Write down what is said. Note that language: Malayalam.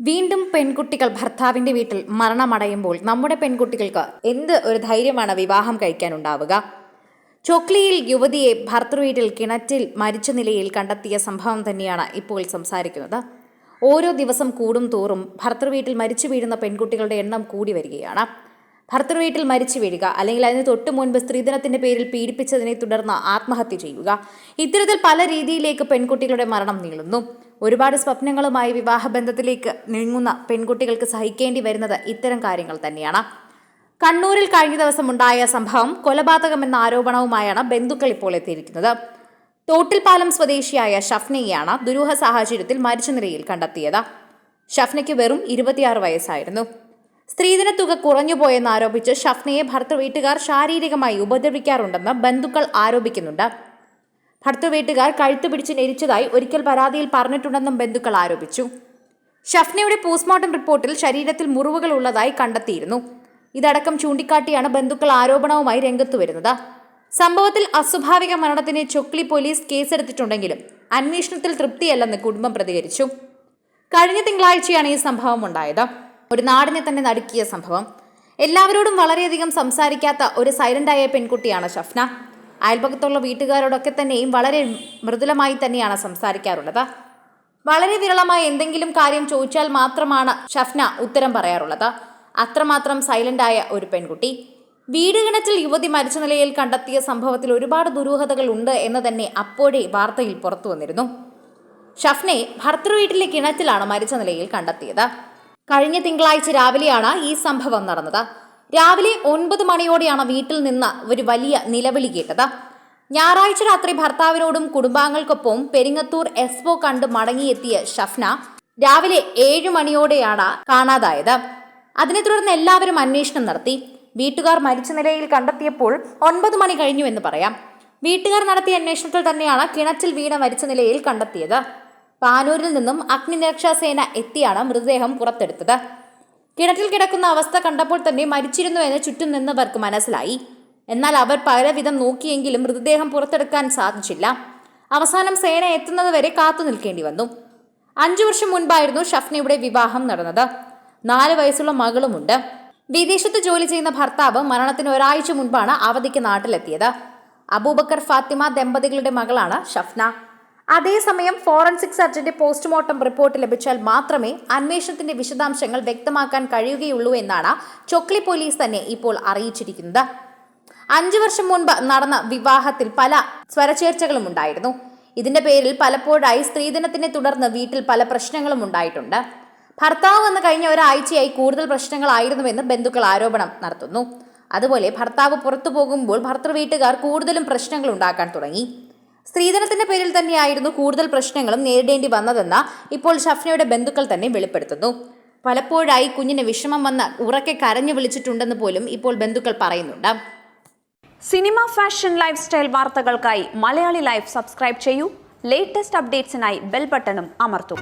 വീണ്ടും പെൺകുട്ടികൾ ഭർത്താവിന്റെ വീട്ടിൽ മരണമടയുമ്പോൾ നമ്മുടെ പെൺകുട്ടികൾക്ക് എന്ത് ഒരു ധൈര്യമാണ് വിവാഹം കഴിക്കാൻ ഉണ്ടാവുക ചൊക്ലിയിൽ യുവതിയെ ഭർത്തൃവീട്ടിൽ കിണറ്റിൽ മരിച്ച നിലയിൽ കണ്ടെത്തിയ സംഭവം തന്നെയാണ് ഇപ്പോൾ സംസാരിക്കുന്നത്. ഓരോ ദിവസം കൂടും തോറും ഭർത്തൃ വീട്ടിൽ മരിച്ചു വീഴുന്ന പെൺകുട്ടികളുടെ എണ്ണം കൂടി വരികയാണ്. ഭർത്തൃ വീട്ടിൽ മരിച്ചു വീഴുക അല്ലെങ്കിൽ അതിന് തൊട്ട് മുൻപ് സ്ത്രീധനത്തിന്റെ പേരിൽ പീഡിപ്പിച്ചതിനെ തുടർന്ന് ആത്മഹത്യ ചെയ്യുക. ഇത്തരത്തിൽ പല രീതിയിലേക്ക് പെൺകുട്ടികളുടെ മരണം നീളുന്നു. ഒരുപാട് സ്വപ്നങ്ങളുമായി വിവാഹബന്ധത്തിലേക്ക് നീങ്ങുന്ന പെൺകുട്ടികൾക്ക് സഹിക്കേണ്ടി വരുന്നത് ഇത്തരം കാര്യങ്ങൾ തന്നെയാണ്. കണ്ണൂരിൽ കഴിഞ്ഞ ദിവസം ഉണ്ടായ സംഭവം കൊലപാതകമെന്ന ആരോപണവുമായാണ് ബന്ധുക്കൾ ഇപ്പോൾ എത്തിയിരിക്കുന്നത്. തോട്ടിൽപാലം സ്വദേശിയായ ഷഫ്നയെയാണ് ദുരൂഹ സാഹചര്യത്തിൽ മരിച്ച നിലയിൽ കണ്ടെത്തിയത്. ഷഫ്നയ്ക്ക് വെറും ഇരുപത്തിയാറ് വയസ്സായിരുന്നു. സ്ത്രീധന തുക കുറഞ്ഞുപോയെന്ന് ആരോപിച്ച് ഷഫ്നയെ ഭർത്തൃവീട്ടുകാർ ശാരീരികമായി ഉപദ്രവിക്കാറുണ്ടെന്ന് ബന്ധുക്കൾ ആരോപിക്കുന്നുണ്ട്. ഭർത്തൃവീട്ടുകാർ കഴുത്തു പിടിച്ച് ഞെരിച്ചതായി ഒരിക്കൽ പരാതിയിൽ പറഞ്ഞിട്ടുണ്ടെന്നും ബന്ധുക്കൾ ആരോപിച്ചു. ഷഫ്നയുടെ പോസ്റ്റ്മോർട്ടം റിപ്പോർട്ടിൽ ശരീരത്തിൽ മുറിവുകൾ ഉള്ളതായി കണ്ടെത്തിയിരുന്നു. ഇതടക്കം ചൂണ്ടിക്കാട്ടിയാണ് ബന്ധുക്കൾ ആരോപണവുമായി രംഗത്തു വരുന്നത്. സംഭവത്തിൽ അസ്വാഭാവിക മരണത്തിന് ചൊക്ലി പോലീസ് കേസെടുത്തിട്ടുണ്ടെങ്കിലും അന്വേഷണത്തിൽ തൃപ്തിയല്ലെന്ന് കുടുംബം പ്രതികരിച്ചു. കഴിഞ്ഞ തിങ്കളാഴ്ചയാണ് ഈ സംഭവം ഉണ്ടായത്. ഒരു നാടിനെ തന്നെ നടുക്കിയ സംഭവം. എല്ലാവരോടും വളരെയധികം സംസാരിക്കാത്ത ഒരു സൈലന്റായ പെൺകുട്ടിയാണ് ഷഫ്ന. അയൽപക്കത്തുള്ള വീട്ടുകാരോടൊക്കെ തന്നെയും വളരെ മൃദുലമായി തന്നെയാണ് സംസാരിക്കാറുള്ളത്. വളരെ വിരളമായ എന്തെങ്കിലും കാര്യം ചോദിച്ചാൽ മാത്രമാണ് ഷഫ്ന ഉത്തരം പറയാറുള്ളത്. അത്രമാത്രം സൈലന്റായ ഒരു പെൺകുട്ടി. വീട് കിണറ്റിൽ യുവതി മരിച്ച നിലയിൽ കണ്ടെത്തിയ സംഭവത്തിൽ ഒരുപാട് ദുരൂഹതകൾ ഉണ്ട് എന്ന് തന്നെ അപ്പോഴേ വാർത്തയിൽ പുറത്തു വന്നിരുന്നു. ഷഫ്നെ ഭർത്തൃ വീട്ടിലെ കിണറ്റിലാണ് മരിച്ച നിലയിൽ കണ്ടെത്തിയത്. കഴിഞ്ഞ തിങ്കളാഴ്ച രാവിലെയാണ് ഈ സംഭവം നടന്നത്. രാവിലെ ഒൻപത് മണിയോടെയാണ് വീട്ടിൽ നിന്ന് ഒരു വലിയ നിലവിളി കേട്ടത്. ഞായറാഴ്ച രാത്രി ഭർത്താവിനോടും കുടുംബാംഗങ്ങൾക്കൊപ്പം പെരിങ്ങത്തൂർ എസ്പോ കണ്ട് മടങ്ങിയെത്തിയ ഷഫ്ന രാവിലെ ഏഴു മണിയോടെയാണ് കാണാതായത്. അതിനെ തുടർന്ന് എല്ലാവരും അന്വേഷണം നടത്തി. വീട്ടുകാർ മരിച്ച നിലയിൽ കണ്ടെത്തിയപ്പോൾ ഒൻപത് മണി കഴിഞ്ഞു എന്ന് പറയാം. വീട്ടുകാർ നടത്തിയ അന്വേഷണത്തിൽ തന്നെയാണ് കിണറ്റിൽ വീണ മരിച്ച നിലയിൽ കണ്ടെത്തിയത്. പാനൂരിൽ നിന്നും അഗ്നിരക്ഷാസേന എത്തിയാണ് മൃതദേഹം പുറത്തെടുത്തത്. കിണറ്റിൽ കിടക്കുന്ന അവസ്ഥ കണ്ടപ്പോൾ തന്നെ മരിച്ചിരുന്നു എന്ന് ചുറ്റും നിന്നവർക്ക് മനസ്സിലായി. എന്നാൽ അവർ പലവിധം നോക്കിയെങ്കിലും മൃതദേഹം പുറത്തെടുക്കാൻ സാധിച്ചില്ല. അവസാനം സേന എത്തുന്നതുവരെ കാത്തു നിൽക്കേണ്ടി വന്നു. അഞ്ചു വർഷം മുൻപായിരുന്നു ഷഫ്നയുടെ വിവാഹം നടന്നത്. നാല് വയസ്സുള്ള മകളുമുണ്ട്. വിദേശത്ത് ജോലി ചെയ്യുന്ന ഭർത്താവ് മരണത്തിന് ഒരാഴ്ച മുൻപാണ് അവധിക്ക് നാട്ടിലെത്തിയത്. അബൂബക്കർ ഫാത്തിമ ദമ്പതികളുടെ മകളാണ് ഷഫ്ന. അതേസമയം ഫോറൻസിക് സർജന്റെ പോസ്റ്റ്മോർട്ടം റിപ്പോർട്ട് ലഭിച്ചാൽ മാത്രമേ അന്വേഷണത്തിന്റെ വിശദാംശങ്ങൾ വ്യക്തമാക്കാൻ കഴിയുകയുള്ളൂ എന്നാണ് ചൊക്ലി പോലീസ് തന്നെ ഇപ്പോൾ അറിയിച്ചിരിക്കുന്നത്. അഞ്ചു വർഷം മുൻപ് നടന്ന വിവാഹത്തിൽ പല സ്വരചേർച്ചകളും ഉണ്ടായിരുന്നു. ഇതിന്റെ പേരിൽ പലപ്പോഴായി സ്ത്രീധനത്തിനെ തുടർന്ന് വീട്ടിൽ പല പ്രശ്നങ്ങളും ഉണ്ടായിട്ടുണ്ട്. ഭർത്താവ് വന്ന് കഴിഞ്ഞ ഒരാഴ്ചയായി കൂടുതൽ പ്രശ്നങ്ങളായിരുന്നുവെന്ന് ബന്ധുക്കൾ ആരോപണം നടത്തുന്നു. അതുപോലെ ഭർത്താവ് പുറത്തു പോകുമ്പോൾ ഭർത്തൃ വീട്ടുകാർ കൂടുതലും പ്രശ്നങ്ങൾ ഉണ്ടാക്കാൻ തുടങ്ങി. സ്ത്രീധനത്തിന്റെ പേരിൽ തന്നെയായിരുന്നു കൂടുതൽ പ്രശ്നങ്ങളും നേരിടേണ്ടി വന്നതെന്ന് ഇപ്പോൾ ഷഫ്നയുടെ ബന്ധുക്കൾ തന്നെ വെളിപ്പെടുത്തുന്നു. പലപ്പോഴായി കുഞ്ഞിന് വിഷമം വന്ന ഉറക്കെ കരഞ്ഞു വിളിച്ചിട്ടുണ്ടെന്ന് പോലും ഇപ്പോൾ ബന്ധുക്കൾ പറയുന്നുണ്ട്. സിനിമ ഫാഷൻ ലൈഫ് സ്റ്റൈൽ വാർത്തകൾക്കായി മലയാളി ലൈഫ് സബ്സ്ക്രൈബ് ചെയ്യൂ. ലേറ്റസ്റ്റ് അപ്ഡേറ്റ്സിനായി ബെൽ ബട്ടണും അമർത്തും.